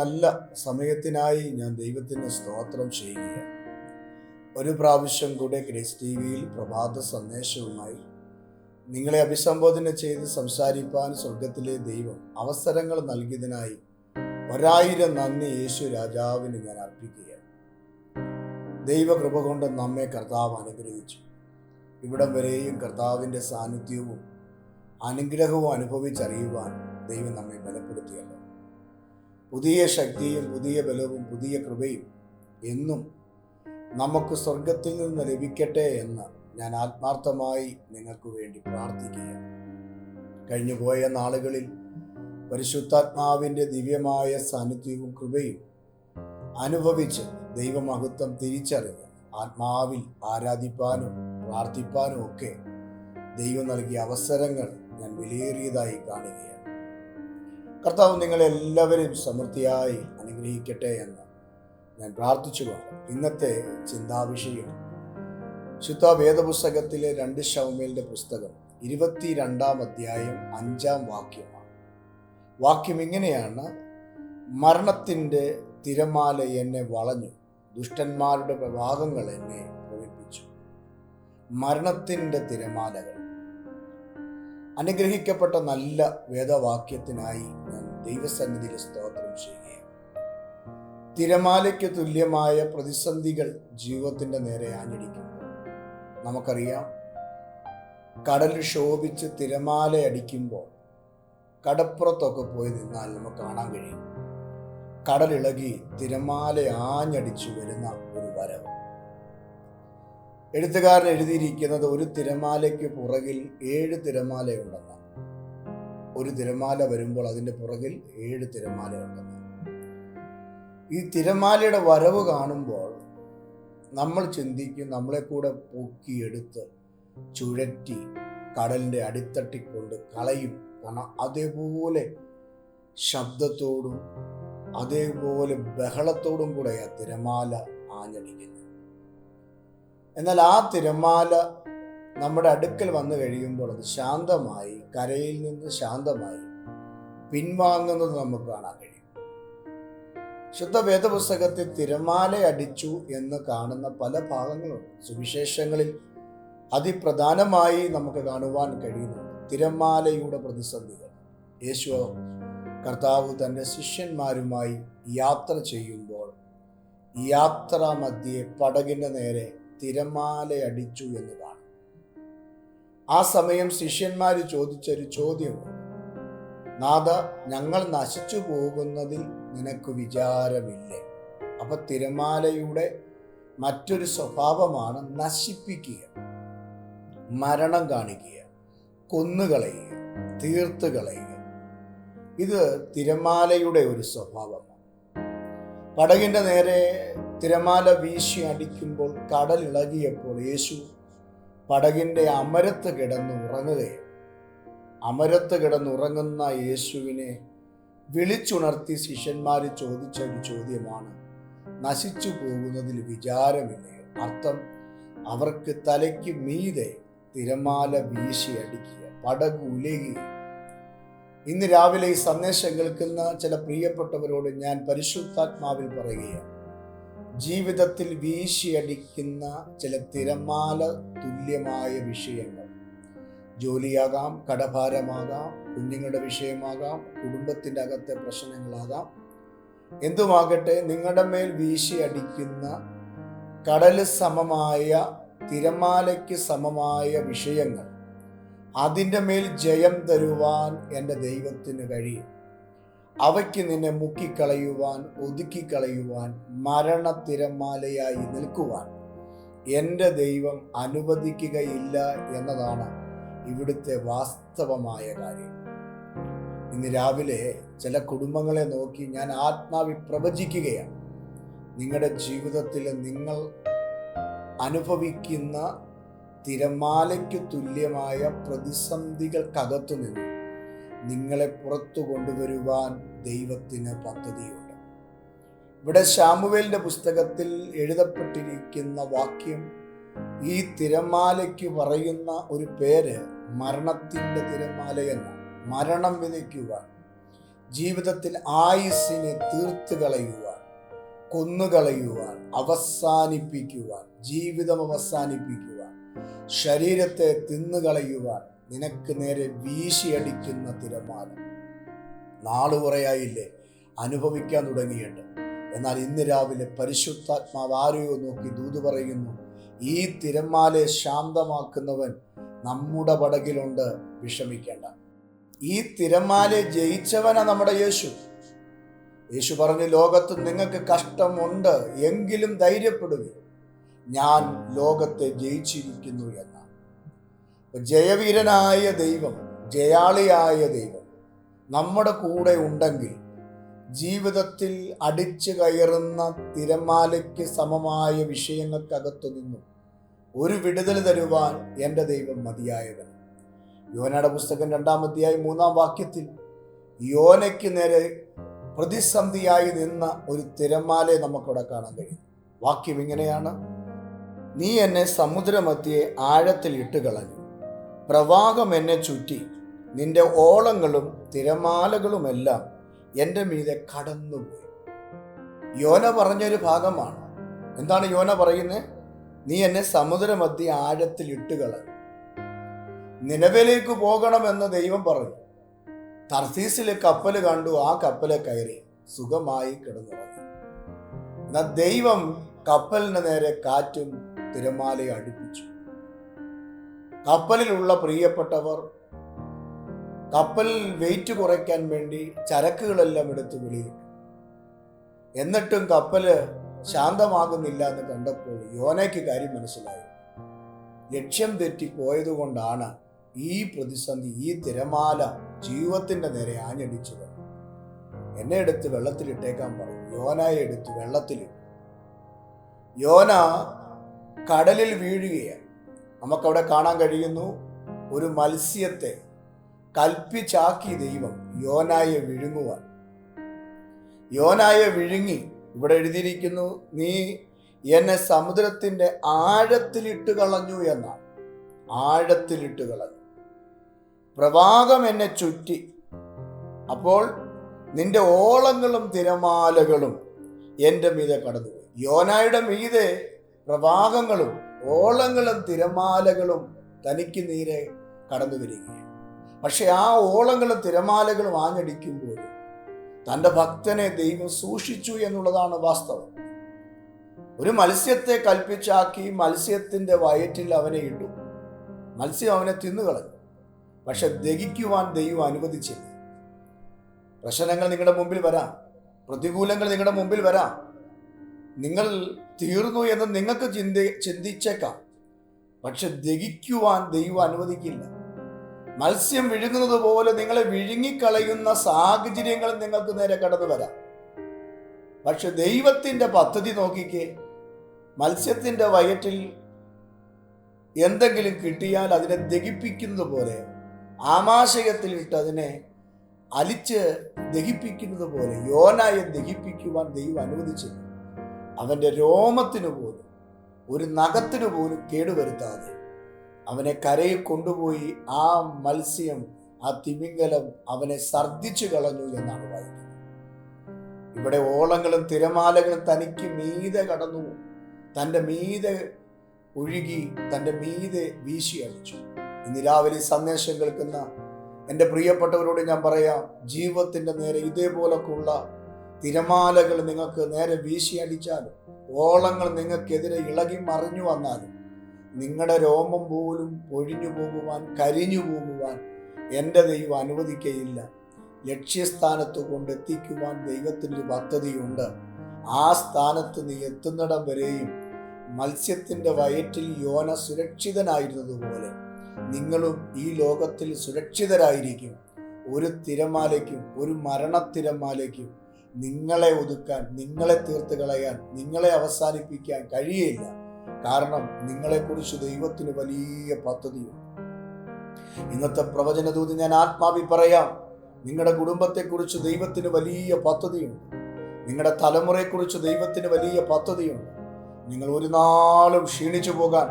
നല്ല സമയത്തിനായി ഞാൻ ദൈവത്തിന് സ്തോത്രം ചെയ്യുകയാണ്. ഒരു പ്രാവശ്യം കൂടെ ഗ്രേസ് ടി വിയിൽ പ്രഭാത സന്ദേശവുമായി നിങ്ങളെ അഭിസംബോധന ചെയ്ത് സംസാരിപ്പാൻ സ്വർഗത്തിലെ ദൈവം അവസരങ്ങൾ നൽകിയതിനായി ഒരായിരം നന്ദി യേശു രാജാവിന് ഞാൻ അർപ്പിക്കുകയാണ്. ദൈവകൃപ കൊണ്ട് നമ്മെ കർത്താവ് അനുഗ്രഹിച്ചു. ഇവിടം വരെയും കർത്താവിന്റെ സാന്നിധ്യവും അനുഗ്രഹവും അനുഭവിച്ചറിയുവാൻ ദൈവം നമ്മെ ബലപ്പെടുത്തിയല്ലോ പുതിയ ശക്തിയും പുതിയ ബലവും പുതിയ കൃപയും എന്നും നമുക്ക് സ്വർഗത്തിൽ നിന്ന് ലഭിക്കട്ടെ എന്ന് ഞാൻ ആത്മാർത്ഥമായി നിങ്ങൾക്ക് വേണ്ടി പ്രാർത്ഥിക്കുകയാണ്. കഴിഞ്ഞുപോയ നാളുകളിൽ പരിശുദ്ധാത്മാവിന്റെ ദിവ്യമായ സാന്നിധ്യവും കൃപയും അനുഭവിച്ച് ദൈവമഹത്വം തിരിച്ചറിഞ്ഞ് ആത്മാവിൽ ആരാധിപ്പാനും പ്രാർത്ഥിപ്പാനും ഒക്കെ ദൈവം നൽകിയ അവസരങ്ങൾ ഞാൻ വിലയേറിയതായി കാണുകയാണ്. കർത്താവ് നിങ്ങളെല്ലാവരും സമൃദ്ധിയായി അനുഗ്രഹിക്കട്ടെ എന്ന് ഞാൻ പ്രാർത്ഥിച്ചുകൊണ്ട് ഇന്നത്തെ ചിന്താവിഷയം. ശുദ്ധ വേദപുസ്തകത്തിലെ രണ്ട് ഷൗമേലിന്റെ പുസ്തകം ഇരുപത്തിരണ്ടാം അധ്യായം അഞ്ചാം വാക്യമാണ്. വാക്യം ഇങ്ങനെയാണ്. മരണത്തിന്റെ തിരമാല എന്നെ വളഞ്ഞു ദുഷ്ടന്മാരുടെ പ്രവാഹങ്ങൾ എന്നെ പ്രവിപ്പിച്ചു മരണത്തിന്റെ തിരമാലകൾ. അനുഗ്രഹിക്കപ്പെട്ട നല്ല വേദവാക്യത്തിനായി ഞാൻ ദൈവസന്നിധിയിൽ സ്തോത്രം ചെയ്യുകയാണ്. തിരമാലയ്ക്ക് തുല്യമായ പ്രതിസന്ധികൾ ജീവിതത്തിന്റെ നേരെ ആഞ്ഞടിക്കുമ്പോൾ നമുക്കറിയാം കടൽ ശോഭിച്ച് തിരമാല അടിക്കുമ്പോൾ കടപ്പുറത്തൊക്കെ പോയി നിന്നാൽ നമുക്ക് കാണാൻ കഴിയും. കടലിളകി തിരമാല ആഞ്ഞടിച്ചു വരുന്ന ഒരു വരവ്. എഴുത്തുകാരൻ എഴുതിയിരിക്കുന്നത് ഒരു തിരമാലയ്ക്ക് പുറകിൽ ഏഴ് തിരമാലയുണ്ടെന്ന് ഒരു തിരമാല വരുമ്പോൾ അതിന്റെ പുറകിൽ ഏഴ് തിരമാലയുണ്ടെന്ന് ഈ തിരമാലയുടെ വരവ് കാണുമ്പോൾ നമ്മൾ ചിന്തിക്കും നമ്മളെ കൂടെ പൊക്കിയെടുത്ത് ചുഴറ്റി കടലിന്റെ അടിത്തട്ടിക്കൊണ്ട് കളയും. കാരണം അതേപോലെ ശബ്ദത്തോടും അതേപോലെ ബഹളത്തോടും കൂടെ ആ തിരമാല ആഞ്ഞടിക്കുന്നത് എന്നാൽ ആ തിരമാല നമ്മുടെ അടുക്കൽ വന്നു കഴിയുമ്പോൾ അത് ശാന്തമായി കരയിൽ നിന്ന് ശാന്തമായി പിൻവാങ്ങുന്നത് നമുക്ക് കാണാൻ കഴിയും. ശുദ്ധ വേദപുസ്തകത്തിൽ തിരമാല അടിച്ചു എന്ന് കാണുന്ന പല ഭാഗങ്ങളുണ്ട്. സുവിശേഷങ്ങളിൽ അതിപ്രധാനമായി നമുക്ക് കാണുവാൻ കഴിയുന്നുണ്ട് തിരമാലയുടെ പ്രതിസന്ധികൾ. യേശു കർത്താവ് തന്റെ ശിഷ്യന്മാരുമായി യാത്ര ചെയ്യുമ്പോൾ യാത്രാ മധ്യേ പടകിന്റെ നേരെ തിരമാലയടിച്ചു കാണും. ആ സമയം ശിഷ്യന്മാർ ചോദിച്ചൊരു ചോദ്യമുണ്ട്. നാഥ ഞങ്ങൾ നശിച്ചു പോകുന്നതിൽ നിനക്ക് വിചാരമില്ലേ? അപ്പൊ തിരമാലയുടെ മറ്റൊരു സ്വഭാവമാണ് നശിപ്പിക്കുക മരണം കാണിക്കുക കൊന്നുകളയുക തീർത്തുകളയുക ഇത് തിരമാലയുടെ ഒരു സ്വഭാവമാണ്. പടകിന്റെ നേരെ തിരമാല വീശി അടിക്കുമ്പോൾ കടൽ ഇളകിയപ്പോൾ യേശു പടകിന്റെ അമരത്ത് കിടന്ന് ഉറങ്ങുകയാണ് അമരത്ത് കിടന്നുറങ്ങുന്ന യേശുവിനെ വിളിച്ചുണർത്തി ശിഷ്യന്മാർ ചോദിച്ച ഒരു ചോദ്യമാണ് നശിച്ചു പോകുന്നതിൽ വിചാരമില്ലേ? അർത്ഥം അവർക്ക് തലയ്ക്ക് മീതെ തിരമാല വീശി അടിക്കുക പടക് ഇന്ന് രാവിലെ ഈ സന്ദേശം കേൾക്കുന്ന ചില പ്രിയപ്പെട്ടവരോട് ഞാൻ പരിശുദ്ധാത്മാവിൽ പറയുകയാണ്. ജീവിതത്തിൽ വീശിയടിക്കുന്ന ചില തിരമാല തുല്യമായ വിഷയങ്ങൾ. ജോലിയാകാം കടഭാരമാകാം കുഞ്ഞുങ്ങളുടെ വിഷയമാകാം കുടുംബത്തിന്റെ അകത്തെ പ്രശ്നങ്ങളാകാം. എന്തുമാകട്ടെ നിങ്ങളുടെ മേൽ വീശിയടിക്കുന്ന കടൽ സമമായ തിരമാലയ്ക്ക് സമമായ വിഷയങ്ങൾ. അതിന്റെ മേൽ ജയം തരുവാൻ എന്റെ ദൈവത്തിന് കഴിയും. അവയ്ക്ക് നിന്നെ മുക്കിക്കളയുവാൻ ഒതുക്കിക്കളയുവാൻ മരണത്തിരമാലയായി നിൽക്കുവാൻ എന്റെ ദൈവം അനുവദിക്കുകയില്ല എന്നതാണ് ഇവിടുത്തെ വാസ്തവമായ കാര്യം. ഇന്ന് രാവിലെ ചില കുടുംബങ്ങളെ നോക്കി ഞാൻ ആത്മാവി പ്രവചിക്കുകയാണ്. നിങ്ങളുടെ ജീവിതത്തിൽ നിങ്ങൾ അനുഭവിക്കുന്ന തിരമാലയ്ക്ക് തുല്യമായ പ്രതിസന്ധികൾക്കകത്തു നിന്ന് നിങ്ങളെ പുറത്തു കൊണ്ടുവരുവാൻ ദൈവത്തിന് പദ്ധതിയുണ്ട്. ഇവിടെ ശാമുവേലിന്റെ പുസ്തകത്തിൽ എഴുതപ്പെട്ടിരിക്കുന്ന വാക്യം ഈ തിരമാലയ്ക്ക് പറയുന്ന ഒരു പേര് മരണത്തിന്റെ തിരമാല എന്നാണ്. മരണം വിതയ്ക്കുവാൻ ജീവിതത്തിൽ ആയുസ്സിനെ തീർത്തു കളയുവാൻ കൊന്നുകളയുവാൻ അവസാനിപ്പിക്കുവാൻ ജീവിതം അവസാനിപ്പിക്കുവാൻ ശരീരത്തെ തിന്നുകളയുവാൻ നിനക്ക് നേരെ വീശിയടിക്കുന്ന തിരമാല. നാളുകുറയായില്ലേ അനുഭവിക്കാൻ തുടങ്ങിയിട്ട്. എന്നാൽ ഇന്ന് രാവിലെ പരിശുദ്ധാത്മാവ് ആരെയോ നോക്കി ദൂത് പറയുന്നു ഈ തിരമാലയെ ശാന്തമാക്കുന്നവൻ നമ്മുടെ പടകിലുണ്ട്. വിഷമിക്കേണ്ട. ഈ തിരമാലയെ ജയിച്ചവനാ നമ്മുടെ യേശു. യേശു പറഞ്ഞു ലോകത്ത് നിങ്ങൾക്ക് കഷ്ടമുണ്ട്. എങ്കിലും ധൈര്യപ്പെടുക ഞാൻ ലോകത്തെ ജയിച്ചിരിക്കുന്നു എന്നാണ്. ജയവീരനായ ദൈവം ജയാളിയായ ദൈവം നമ്മുടെ കൂടെ ഉണ്ടെങ്കിൽ ജീവിതത്തിൽ അടിച്ചു കയറുന്ന തിരമാലയ്ക്ക് സമമായ വിഷയങ്ങൾക്കകത്തു നിന്നും ഒരു വിടുതൽ തരുവാൻ എന്റെ ദൈവം മതിയായവൻ. യോനയുടെ പുസ്തകം രണ്ടാം മൂന്നാം വാക്യത്തിൽ യോനയ്ക്ക് നേരെ പ്രതിസന്ധിയായി നിന്ന ഒരു തിരമാലയെ നമുക്കിവിടെ കാണാൻ കഴിയും. വാക്യം ഇങ്ങനെയാണ്. നീ എന്നെ സമുദ്രമധ്യേ ആഴത്തിൽ ഇട്ടുകളഞ്ഞു പ്രവാഹം എന്നെ ചുറ്റി. നിന്റെ ഓളങ്ങളും തിരമാലകളുമെല്ലാം എന്റെ മീതെ കടന്നുപോയി. യോന പറഞ്ഞൊരു ഭാഗമാണ്. എന്താണ് യോന പറയുന്നത് നീ എന്നെ സമുദ്രമധ്യ ആഴത്തിൽ ഇട്ടുകളഞ്ഞു നിലവിലേക്ക് പോകണമെന്ന് ദൈവം പറഞ്ഞു. തർസീസിലെ കപ്പൽ കണ്ടു. ആ കപ്പലെ കയറി സുഖമായി കിടന്നുറങ്ങി. എന്നാൽ ദൈവം കപ്പലിന് നേരെ കാറ്റും തിരമാലയും അടുപ്പിച്ചു. കപ്പലിലുള്ള പ്രിയപ്പെട്ടവർ കപ്പലിൽ വെയിറ്റ് കുറയ്ക്കാൻ വേണ്ടി ചരക്കുകളെല്ലാം എടുത്ത് വിളിയിട്ടു. എന്നിട്ടും കപ്പൽ ശാന്തമാകുന്നില്ല എന്ന് കണ്ടപ്പോൾ യോനയ്ക്ക് കാര്യം മനസ്സിലായി. ലക്ഷ്യം തെറ്റി പോയതുകൊണ്ടാണ് ഈ പ്രതിസന്ധി ഈ തിരമാല ജീവിതത്തിന്റെ നേരെ ആഞ്ഞടിച്ചത്. എന്നെ എടുത്ത് വെള്ളത്തിലിട്ടേക്കാൻ പറഞ്ഞു. യോനയെ എടുത്ത് വെള്ളത്തിലിട്ടു. യോന കടലിൽ വീഴുകയാണ്. നമുക്കവിടെ കാണാൻ കഴിയുന്നു ഒരു മത്സ്യത്തെ കൽപ്പിച്ചാക്കി ദൈവം യോനായെ വിഴുങ്ങുവാൻ. യോനായെ വിഴുങ്ങി ഇവിടെ എഴുതിയിരിക്കുന്നു നീ എന്നെ സമുദ്രത്തിന്റെ ആഴത്തിലിട്ട് കളഞ്ഞു എന്നാണ്. ആഴത്തിലിട്ട് കളഞ്ഞു. പ്രവാഹം എന്നെ ചുറ്റി. അപ്പോൾ നിന്റെ ഓളങ്ങളും തിരമാലകളും എന്റെ മീതെ കടന്നു യോനായുടെ മീതെ പ്രവാഹങ്ങളും ഓളങ്ങളും തിരമാലകളും തനിക്ക് നീരെ കടന്നു വരികയാണ്. പക്ഷെ ആ ഓളങ്ങളും തിരമാലകളും ആഞ്ഞടിക്കുമ്പോൾ തന്റെ ഭക്തനെ ദൈവം സൂക്ഷിച്ചു എന്നുള്ളതാണ് വാസ്തവം. ഒരു മത്സ്യത്തെ കൽപ്പിച്ചാക്കി മത്സ്യത്തിന്റെ വയറ്റിൽ അവനെ ഇട്ടു. മത്സ്യം അവനെ തിന്നുകളഞ്ഞു പക്ഷെ ദഹിക്കുവാൻ ദൈവം അനുവദിച്ചില്ല. പ്രശ്നങ്ങൾ നിങ്ങളുടെ മുമ്പിൽ വരാം. പ്രതികൂലങ്ങൾ നിങ്ങളുടെ മുമ്പിൽ വരാം. നിങ്ങൾ തീർന്നു എന്ന് നിങ്ങൾക്ക് ചിന്ത ചിന്തിച്ചേക്കാം. പക്ഷെ ദഹിക്കുവാൻ ദൈവം അനുവദിക്കില്ല. മത്സ്യം വിഴുങ്ങുന്നത് പോലെ നിങ്ങളെ വിഴുങ്ങിക്കളയുന്ന സാഹചര്യങ്ങൾ നിങ്ങൾക്ക് നേരെ കടന്നു വരാം. പക്ഷെ ദൈവത്തിന്റെ പദ്ധതി നോക്കിക്കേ മത്സ്യത്തിന്റെ വയറ്റിൽ എന്തെങ്കിലും കിട്ടിയാൽ അതിനെ ദഹിപ്പിക്കുന്നത് പോലെ ആമാശയത്തിലിട്ട് അതിനെ അലിച്ച് ദഹിപ്പിക്കുന്നത് പോലെ യോനായെ ദഹിപ്പിക്കുവാൻ ദൈവം അനുവദിച്ചില്ല. അവന്റെ രോമത്തിന് പോലും ഒരു നഖത്തിന് പോലും കേടുവരുത്താതെ അവനെ കരയിൽ കൊണ്ടുപോയി ആ മത്സ്യം ആ തിമിംഗലം അവനെ സർദിച്ചു കളഞ്ഞു എന്നാണ് വായിക്കുന്നത്. ഇവിടെ ഓളങ്ങളും തിരമാലകളും തനിക്ക് മീതെ കടന്നു. തന്റെ മീതെ ഒഴുകി തന്റെ മീതെ വീശി അടിച്ചു ഇന്ന് രാവിലെ സന്ദേശം കേൾക്കുന്ന എന്റെ പ്രിയപ്പെട്ടവരോട് ഞാൻ പറയാം ജീവിതത്തിന്റെ നേരെ ഇതേപോലൊക്കെയുള്ള തിരമാലകൾ നിങ്ങൾക്ക് നേരെ വീശിയടിച്ചാലും ഓളങ്ങൾ നിങ്ങൾക്കെതിരെ ഇളകി മറിഞ്ഞു വന്നാലും നിങ്ങളുടെ രോമം പോലും ഒഴിഞ്ഞു പോകുവാൻ കരിഞ്ഞു പോകുവാൻ എന്റെ ദൈവം അനുവദിക്കയില്ല. ലക്ഷ്യസ്ഥാനത്ത് കൊണ്ടെത്തിക്കുവാൻ ദൈവത്തിന്റെ പദ്ധതിയുണ്ട്. ആ സ്ഥാനത്ത് നീ എത്തുന്നിടം വരെയും മത്സ്യത്തിന്റെ വയറ്റിൽ യോന സുരക്ഷിതനായിരുന്നതുപോലെ നിങ്ങളും ഈ ലോകത്തിൽ സുരക്ഷിതരായിരിക്കും. ഒരു തിരമാലയ്ക്കും ഒരു മരണത്തിരമാലയ്ക്കും നിങ്ങളെ ഒതുക്കാൻ നിങ്ങളെ തീർത്ത് കളയാൻ നിങ്ങളെ അവസാനിപ്പിക്കാൻ കഴിയില്ല കാരണം നിങ്ങളെക്കുറിച്ച് ദൈവത്തിന് വലിയ പദ്ധതിയുണ്ട്. ഇന്നത്തെ പ്രവചനദൂതി ഞാൻ ആത്മാവി പറയാം. നിങ്ങളുടെ കുടുംബത്തെക്കുറിച്ച് ദൈവത്തിന് വലിയ പദ്ധതിയുണ്ട്. നിങ്ങളുടെ തലമുറയെക്കുറിച്ച് ദൈവത്തിന് വലിയ പദ്ധതിയുണ്ട്. നിങ്ങൾ ഒരു നാളും ക്ഷീണിച്ചു പോകാൻ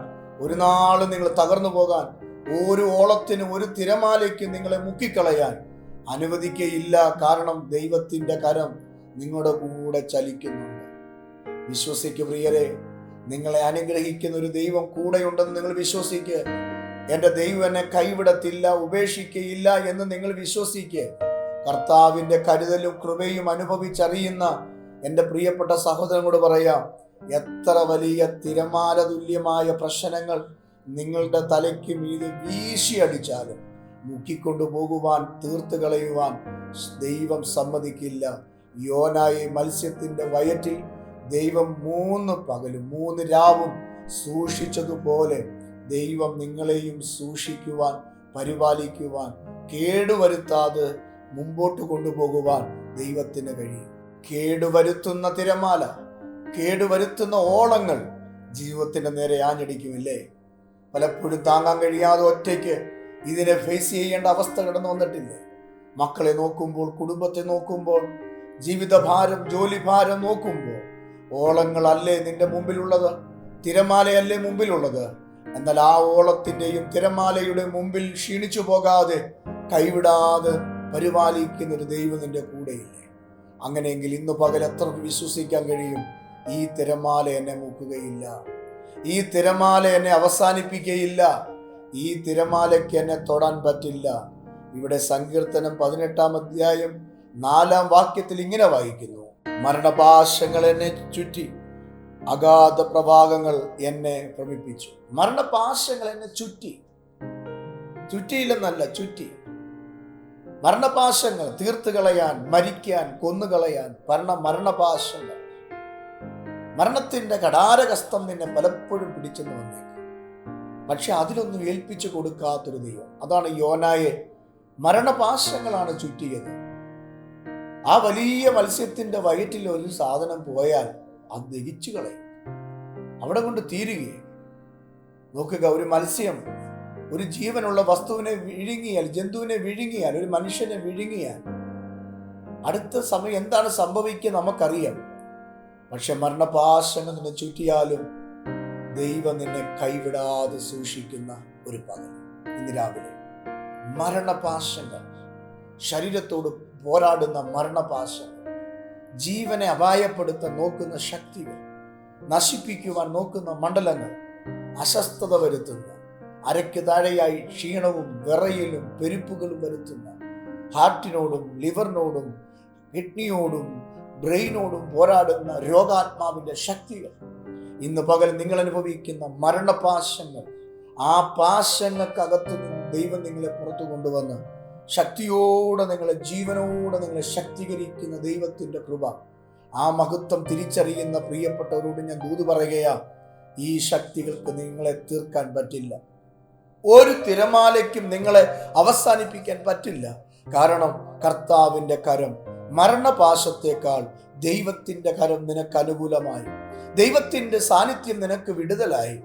ഒരു നാളും നിങ്ങൾ തകർന്നു പോകാൻ ഒരു ഓളത്തിനും ഒരു തിരമാലയ്ക്കും നിങ്ങളെ മുക്കിക്കളയാൻ അനുവദിക്കയില്ല. കാരണം ദൈവത്തിന്റെ കരം നിങ്ങളുടെ കൂടെ ചലിക്കുന്നുണ്ട്. വിശ്വസിക്കു പ്രിയരെ നിങ്ങളെ അനുഗ്രഹിക്കുന്ന ഒരു ദൈവം കൂടെയുണ്ടെന്ന് നിങ്ങൾ വിശ്വസിക്കുക എന്റെ ദൈവം എന്നെ കൈവിടത്തില്ല ഉപേക്ഷിക്കയില്ല എന്ന് നിങ്ങൾ വിശ്വസിക്കുക കർത്താവിന്റെ കരുതലും കൃപയും അനുഭവിച്ചറിയുന്ന എന്റെ പ്രിയപ്പെട്ട സഹോദരനോട് പറയാം എത്ര വലിയ തിരമാല തുല്യമായ പ്രശ്നങ്ങൾ നിങ്ങളുടെ തലയ്ക്ക് മീതെ വീശിയടിച്ചാലും മുക്കിക്കൊണ്ടു പോകുവാൻ തീർത്ത് കളയുവാൻ ദൈവം സമ്മതിക്കില്ല. യോനായി മത്സ്യത്തിന്റെ വയറ്റിൽ ദൈവം മൂന്ന് പകലും മൂന്ന് രാവും സൂക്ഷിച്ചതുപോലെ ദൈവം നിങ്ങളെയും സൂക്ഷിക്കുവാൻ പരിപാലിക്കുവാൻ കേടുവരുത്താതെ മുമ്പോട്ട് കൊണ്ടുപോകുവാൻ ദൈവത്തിന് കഴിയും. കേടുവരുത്തുന്ന തിരമാല കേടുവരുത്തുന്ന ഓളങ്ങൾ ജീവിതത്തിന്റെ നേരെ ആഞ്ഞടിക്കുമില്ലേ? പലപ്പോഴും താങ്ങാൻ കഴിയാതെ ഒറ്റയ്ക്ക് ഇതിനെ ഫേസ് ചെയ്യേണ്ട അവസ്ഥ കടന്നു വന്നിട്ടില്ലേ മക്കളെ നോക്കുമ്പോൾ കുടുംബത്തെ നോക്കുമ്പോൾ ജീവിതഭാരം ജോലിഭാരം നോക്കുമ്പോൾ ഓളങ്ങളല്ലേ നിന്റെ മുമ്പിലുള്ളത്? തിരമാലയല്ലേ മുമ്പിലുള്ളത്? എന്നാൽ ആ ഓളത്തിന്റെയും തിരമാലയുടെ മുമ്പിൽ ക്ഷീണിച്ചു പോകാതെ കൈവിടാതെ പരിപാലിക്കുന്ന ഒരു ദൈവം നിന്റെ കൂടെയില്ലേ? അങ്ങനെയെങ്കിൽ ഇന്ന് പകൽ എത്ര വിശ്വസിക്കാൻ കഴിയും? ഈ തിരമാല എന്നെ മൂക്കുകയില്ല. ഈ തിരമാല എന്നെ അവസാനിപ്പിക്കുകയില്ല ഈ തിരമാലയ്ക്ക് എന്നെ തൊടാൻ പറ്റില്ല. ഇവിടെ സങ്കീർത്തനം പതിനെട്ടാം അധ്യായം നാലാം വാക്യത്തിൽ ഇങ്ങനെ വായിക്കുന്നു. മരണപാശങ്ങൾ എന്നെ ചുറ്റി അഗാധ പ്രവാഹങ്ങൾ എന്നെ ഭ്രമിപ്പിച്ചു. മരണപാശങ്ങൾ എന്നെ ചുറ്റി. ചുറ്റിയില്ലെന്നല്ല ചുറ്റി. മരണപാശങ്ങൾ തീർത്തു കളയാൻ മരിക്കാൻ കൊന്നുകളയാൻ ഭരണ മരണപാശങ്ങൾ. മരണത്തിന്റെ കടാരകസ്തം നിന്നെ പലപ്പോഴും പിടിച്ചെന്ന് വന്നേക്കും. പക്ഷെ അതിലൊന്നും ഏൽപ്പിച്ചു കൊടുക്കാത്തൊരു ദൈവം. അതാണ് യോനായെ മരണപാശങ്ങളാണ് ചുറ്റിയത്. ആ വലിയ മത്സ്യത്തിന്റെ വയറ്റിൽ ഒരു സാധനം പോയാൽ അത് ദഹിച്ചു കളയും. അവിടെ കൊണ്ട് തീരുകയും. നോക്കുക ഒരു മത്സ്യം ഒരു ജീവനുള്ള വസ്തുവിനെ വിഴുങ്ങിയാൽ ജന്തുവിനെ വിഴുങ്ങിയാൽ ഒരു മനുഷ്യനെ വിഴുങ്ങിയാൽ അടുത്ത സമയം എന്താണ് സംഭവിക്കുക നമുക്കറിയാം. പക്ഷെ മരണപാശങ്ങൾ നിന്നെ ചുറ്റിയാലും ദൈവം നിന്നെ കൈവിടാതെ സൂക്ഷിക്കുന്ന ഒരു പകൽ ഇന്ന് രാവിലെ. മരണപാശങ്ങൾ. ശരീരത്തോട് പോരാടുന്ന മരണപാശ ജീവനെ അപായപ്പെടുത്താൻ നോക്കുന്ന ശക്തികൾ നശിപ്പിക്കുവാൻ നോക്കുന്ന മണ്ഡലങ്ങൾ അസ്വസ്ഥത വരുത്തുന്ന അരയ്ക്ക് താഴെയായി ക്ഷീണവും വിറയലും പെരുപ്പുകളും വരുത്തുന്ന ഹാർട്ടിനോടും ലിവറിനോടും കിഡ്നിയോടും ബ്രെയിനോടും പോരാടുന്ന രോഗാത്മാവിന്റെ ശക്തികൾ. ഇന്ന് പകൽ നിങ്ങൾ അനുഭവിക്കുന്ന മരണപാശങ്ങൾ ആ പാശങ്ങൾക്കകത്തു നിന്ന് ദൈവം നിങ്ങളെ പുറത്തു കൊണ്ടുവന്ന് ശക്തിയോടെ നിങ്ങളെ ജീവനോടെ നിങ്ങളെ ശക്തീകരിക്കുന്ന ദൈവത്തിന്റെ കൃപ. ആ മഹത്വം തിരിച്ചറിയുന്ന പ്രിയപ്പെട്ടവരോട് ഞാൻ ദൂത് പറയുകയാ ഈ ശക്തികൾക്ക് നിങ്ങളെ തീർക്കാൻ പറ്റില്ല. ഒരു തിരമാലയ്ക്കും നിങ്ങളെ അവസാനിപ്പിക്കാൻ പറ്റില്ല. കാരണം കർത്താവിന്റെ കരം മരണപാശത്തേക്കാൾ ദൈവത്തിന്റെ കരം നിനക്ക് അനുകൂലമായി. ദൈവത്തിന്റെ സാന്നിധ്യം നിനക്ക് വിടുതലായി.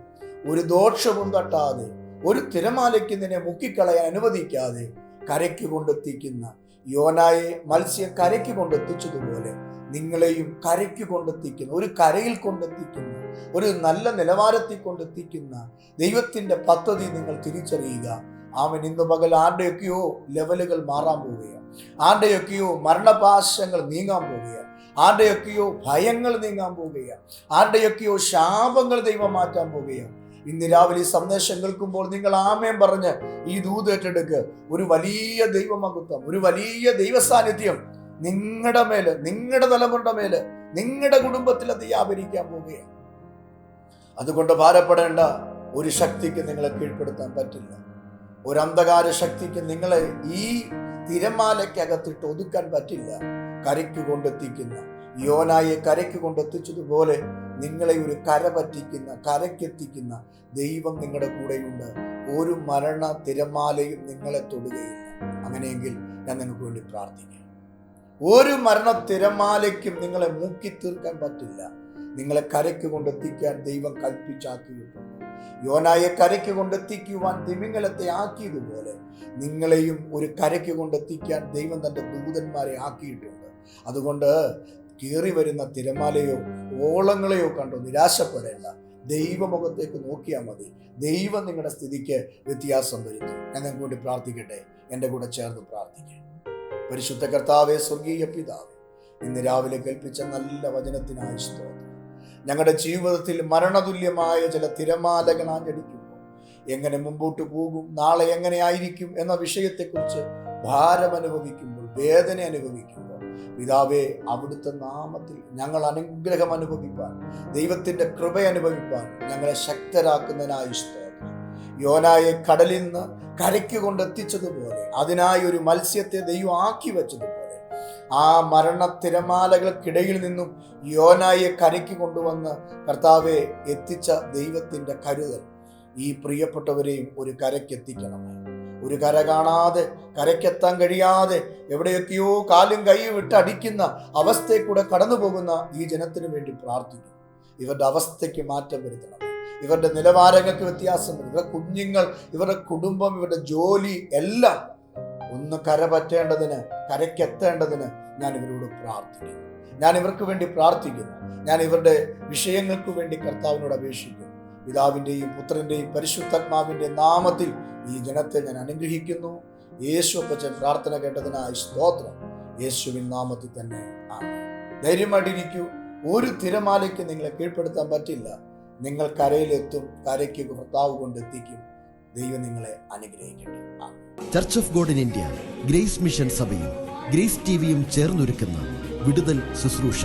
ഒരു ദോഷവും തട്ടാതെ ഒരു തിരമാലയ്ക്ക് നിന്നെ മുക്കിക്കളയാൻ അനുവദിക്കാതെ കരയ്ക്ക് കൊണ്ടെത്തിക്കുന്ന യോനായെ മത്സ്യം കരയ്ക്ക് കൊണ്ടെത്തിച്ചതുപോലെ നിങ്ങളെയും കരയ്ക്ക് കൊണ്ടെത്തിക്കുന്ന ഒരു കരയിൽ കൊണ്ടെത്തിക്കുന്ന ഒരു നല്ല നിലവാരത്തിൽ കൊണ്ടെത്തിക്കുന്ന ദൈവത്തിന്റെ പദ്ധതി നിങ്ങൾ തിരിച്ചറിയുക. അവൻ ഇന്ന് പകൽ ആരുടെയൊക്കെയോ ലെവലുകൾ മാറാൻ പോവുകയാണ്. ആരുടെയൊക്കെയോ മരണപാശങ്ങൾ നീങ്ങാൻ പോവുകയാണ്. ആരുടെയൊക്കെയോ ഭയങ്ങൾ നീങ്ങാൻ പോവുകയാണ്. ആരുടെയൊക്കെയോ ശാപങ്ങൾ ദൈവം മാറ്റാൻ പോവുകയാണ്. ഇന്ന് രാവിലെ ഈ സന്ദേശം കേൾക്കുമ്പോൾ നിങ്ങൾ ആമയം പറഞ്ഞ് ഈ ദൂത് ഏറ്റെടുക്കുക ഒരു വലിയ ദൈവമഹത്വം ഒരു വലിയ ദൈവ സാന്നിധ്യം നിങ്ങളുടെ മേൽ നിങ്ങളുടെ തലമുറയുടെ മേൽ നിങ്ങളുടെ കുടുംബത്തിൽ അത് വ്യാപരിക്കാൻ പോവുകയാണ്. അതുകൊണ്ട് ഭാരപ്പെടേണ്ട ഒരു ശക്തിക്ക് നിങ്ങളെ കീഴ്പ്പെടുത്താൻ പറ്റില്ല. ഒരു അന്ധകാര ശക്തിക്ക് നിങ്ങളെ ഈ തിരമാലയ്ക്കകത്തിട്ട് ഒതുക്കാൻ പറ്റില്ല. കരയ്ക്ക് കൊണ്ടെത്തിക്കുന്ന യോനായെ കരയ്ക്ക് കൊണ്ടെത്തിച്ചതുപോലെ നിങ്ങളെ ഒരു കര പറ്റിക്കുന്ന കരയ്ക്കെത്തിക്കുന്ന ദൈവം നിങ്ങളുടെ കൂടെയുണ്ട്. ഒരു മരണ തിരമാലയും നിങ്ങളെ തൊടുകയില്ല. അങ്ങനെയെങ്കിൽ ഞാൻ നിങ്ങൾക്ക് വേണ്ടി പ്രാർത്ഥിക്കാം. ഒരു മരണ തിരമാലയ്ക്കും നിങ്ങളെ മൂക്കി തീർക്കാൻ പറ്റില്ല. നിങ്ങളെ കരയ്ക്ക് കൊണ്ടെത്തിക്കാൻ ദൈവം കൽപ്പിച്ചാക്കിയിട്ടുണ്ട്. യോനായെ കരയ്ക്ക് കൊണ്ടെത്തിക്കുവാൻ തിമിംഗലത്തെ ആക്കിയതുപോലെ നിങ്ങളെയും ഒരു കരയ്ക്ക് കൊണ്ടെത്തിക്കാൻ ദൈവം തന്റെ ദൂതന്മാരെ ആക്കിയിട്ടുണ്ട്. അതുകൊണ്ട് കീറി വരുന്ന തിരമാലയോ ഓളങ്ങളെയോ കണ്ടോ? നിരാശപ്പെടേണ്ട. ദൈവമുഖത്തേക്ക് നോക്കിയാൽ മതി. ദൈവം നിങ്ങളുടെ സ്ഥിതിക്ക് വ്യത്യാസം വരുത്തും. ഞാൻ നിങ്ങൾക്ക് വേണ്ടി പ്രാർത്ഥിക്കട്ടെ. എന്റെ കൂടെ ചേർന്ന് പ്രാർത്ഥിക്കേ. പരിശുദ്ധ കർത്താവെ സ്വർഗീയ പിതാവ് ഇന്ന് രാവിലെ കേൾപ്പിച്ച നല്ല വചനത്തിനായി സ്തോത്രം. ഞങ്ങളുടെ ജീവിതത്തിൽ മരണതുല്യമായ ചില തിരമാലകൾ ആഞ്ഞടിക്കുമ്പോൾ എങ്ങനെ മുമ്പോട്ട് പോകും? നാളെ എങ്ങനെ ആയിരിക്കും? എന്ന വിഷയത്തെക്കുറിച്ച് ഭാരം അനുഭവിക്കുമ്പോൾ വേദന അനുഭവിക്കുമ്പോൾ പിതാവേ അവിടുത്തെ നാമത്തിൽ ഞങ്ങൾ അനുഗ്രഹം അനുഭവിപ്പാൻ ദൈവത്തിന്റെ കൃപ അനുഭവിപ്പാൻ ഞങ്ങളെ ശക്തരാക്കുന്നതിനായി സ്തോത്രം. യോനായെ കടലിൽ നിന്ന് കരയ്ക്ക് കൊണ്ടെത്തിച്ചതുപോലെ അതിനായി ഒരു മത്സ്യത്തെ ദൈവം ആക്കി വെച്ചതുപോലെ ആ മരണ തിരമാലകൾക്കിടയിൽ നിന്നും യോനായെ കരയ്ക്ക് കൊണ്ടുവന്ന് കർത്താവെ എത്തിച്ച ദൈവത്തിന്റെ കരുതൽ ഈ പ്രിയപ്പെട്ടവരെയും ഒരു കരയ്ക്കെത്തിക്കണമേ ഒരു കര കാണാതെ കരയ്ക്കെത്താൻ കഴിയാതെ എവിടെയൊക്കെയോ കാലും കൈയും വിട്ട് അടിക്കുന്ന കൂടെ കടന്നു പോകുന്ന ഈ ജനത്തിനു വേണ്ടി പ്രാർത്ഥിക്കും ഇവരുടെ അവസ്ഥയ്ക്ക് മാറ്റം വരുത്തണം. ഇവരുടെ നിലവാരങ്ങൾക്ക് വ്യത്യാസം വരും. ഇവരുടെ കുഞ്ഞുങ്ങൾ ഇവരുടെ കുടുംബം ഇവരുടെ ജോലി എല്ലാം ഒന്ന് കര പറ്റേണ്ടതിന് കരയ്ക്കെത്തേണ്ടതിന് ഞാൻ ഇവരോട് പ്രാർത്ഥിക്കുന്നു. ഞാൻ ഇവർക്ക് വേണ്ടി പ്രാർത്ഥിക്കുന്നു. ഞാൻ ഇവരുടെ വിഷയങ്ങൾക്ക് വേണ്ടി കർത്താവിനോട് അപേക്ഷിക്കുന്നു. പിതാവിന്റെയും പുത്രന്റെയും പരിശുദ്ധാത്മാവിന്റെ നാമത്തിൽ ഈ ജനത്തെ ഞാൻ അനുഗ്രഹിക്കുന്നു. യേശു അപ്പച്ചൻ പ്രാർത്ഥന കേട്ടതിനായി സ്തോത്രം. യേശുവിൻ നാമത്തിൽ തന്നെ ആണ് ധൈര്യമായിട്ടിരിക്കൂ. ഒരു തിരമാലയ്ക്ക് നിങ്ങളെ കീഴ്പ്പെടുത്താൻ പറ്റില്ല. നിങ്ങൾ കരയിലെത്തും കരയ്ക്ക് ഭർത്താവ് കൊണ്ടെത്തിക്കും. ദൈവം നിങ്ങളെ അനുഗ്രഹിക്കട്ടെ. Church of God in India grace mission സഭയും ഗ്രേസ് ടിവിയും ചേർന്നൊരുക്കുന്ന വിടുതൽ ശുശ്രൂഷ.